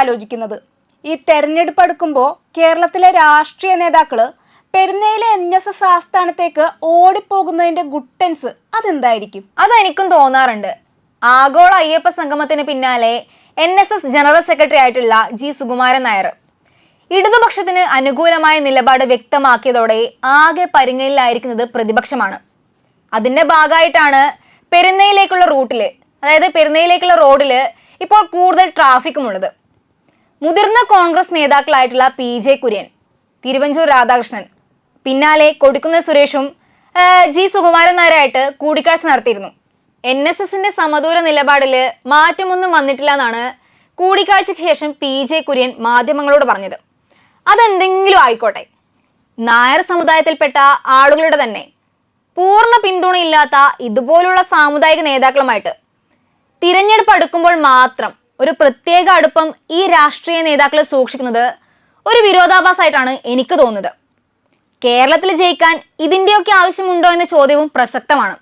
ആലോചിക്കുന്നത്. ഈ തെരഞ്ഞെടുപ്പ് അടുക്കുമ്പോൾ കേരളത്തിലെ രാഷ്ട്രീയ നേതാക്കൾ പെരുന്നയിലെ എൻ എസ് എസ് ആസ്ഥാനത്തേക്ക് ഓടിപ്പോകുന്നതിന്റെ ഗുട്ടൻസ് അതെന്തായിരിക്കും? അതെനിക്കും തോന്നാറുണ്ട്. ആഗോള അയ്യപ്പ സംഗമത്തിന് പിന്നാലെ N S S general secretary ആയിട്ടുള്ള ജി സുകുമാരൻ നായർ ഇടതുപക്ഷത്തിന് അനുകൂലമായ നിലപാട് വ്യക്തമാക്കിയതോടെ ആകെ പരിങ്ങലിലായിരിക്കുന്നത് പ്രതിപക്ഷമാണ്. അതിന്റെ ഭാഗമായിട്ടാണ് പെരുന്നയിലേക്കുള്ള റൂട്ടിൽ അതായത് പെരുന്നയിലേക്കുള്ള റോഡിൽ ഇപ്പോൾ കൂടുതൽ ട്രാഫിക്കും ഉള്ളത് മുതിർന്ന കോൺഗ്രസ് നേതാക്കളായിട്ടുള്ള പി ജെ കുര്യൻ തിരുവഞ്ചൂർ രാധാകൃഷ്ണൻ പിന്നാലെ കൊടുക്കുന്ന സുരേഷും ജി സുകുമാരൻ നായരായിട്ട് കൂടിക്കാഴ്ച നടത്തിയിരുന്നു. എൻ എസ് എസിന്റെ സമദൂര നിലപാടിൽ മാറ്റമൊന്നും വന്നിട്ടില്ല എന്നാണ് കൂടിക്കാഴ്ചയ്ക്ക് ശേഷം പി ജെ കുര്യൻ മാധ്യമങ്ങളോട് പറഞ്ഞത്. അതെന്തെങ്കിലും ആയിക്കോട്ടെ. നായർ സമുദായത്തിൽപ്പെട്ട ആളുകളുടെ തന്നെ പൂർണ പിന്തുണയില്ലാത്ത ഇതുപോലുള്ള സാമുദായിക നേതാക്കളുമായിട്ട് തിരഞ്ഞെടുപ്പ് അടുക്കുമ്പോൾ മാത്രം ഒരു പ്രത്യേക അടുപ്പം ഈ രാഷ്ട്രീയ നേതാക്കൾ സൂക്ഷിക്കുന്നത് ഒരു വിരോധാഭാസമായിട്ടാണ് എനിക്ക് തോന്നുന്നത്. കേരളത്തിൽ ജയിക്കാൻ ഇതിന്റെയൊക്കെ ആവശ്യമുണ്ടോ എന്ന ചോദ്യവും പ്രസക്തമാണ്.